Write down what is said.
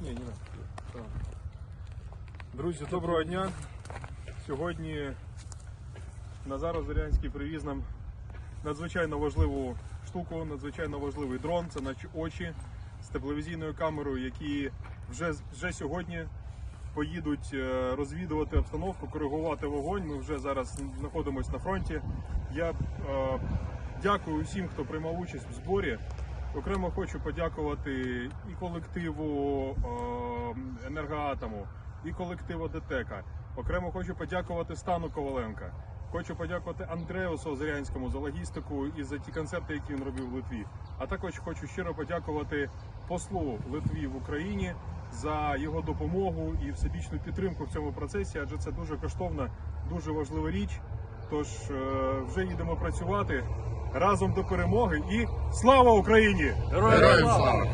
Ні, ні. Так. Друзі, доброго дня. Сьогодні Назар Озерянський привіз нам надзвичайно важливу штуку, надзвичайно важливий дрон. Це наші очі з тепловізійною камерою, які вже, вже сьогодні поїдуть е, розвідувати обстановку, коригувати вогонь. Ми вже зараз знаходимося на фронті. Я е, дякую усім, хто приймав участь в зборі. Окремо хочу подякувати і колективу е, енергоатому, і колективу ДТЕКа. Окремо хочу подякувати Стану Коваленка. Хочу подякувати Андреусу Озерянському за логістику і за ті концерти, які він робив в Литві. А також хочу щиро подякувати послу Литві в Україні за його допомогу і всебічну підтримку в цьому процесі, адже це дуже коштовна, дуже важлива річ. Тож е, вже їдемо працювати разом до перемоги і слава Україні! Героям слава!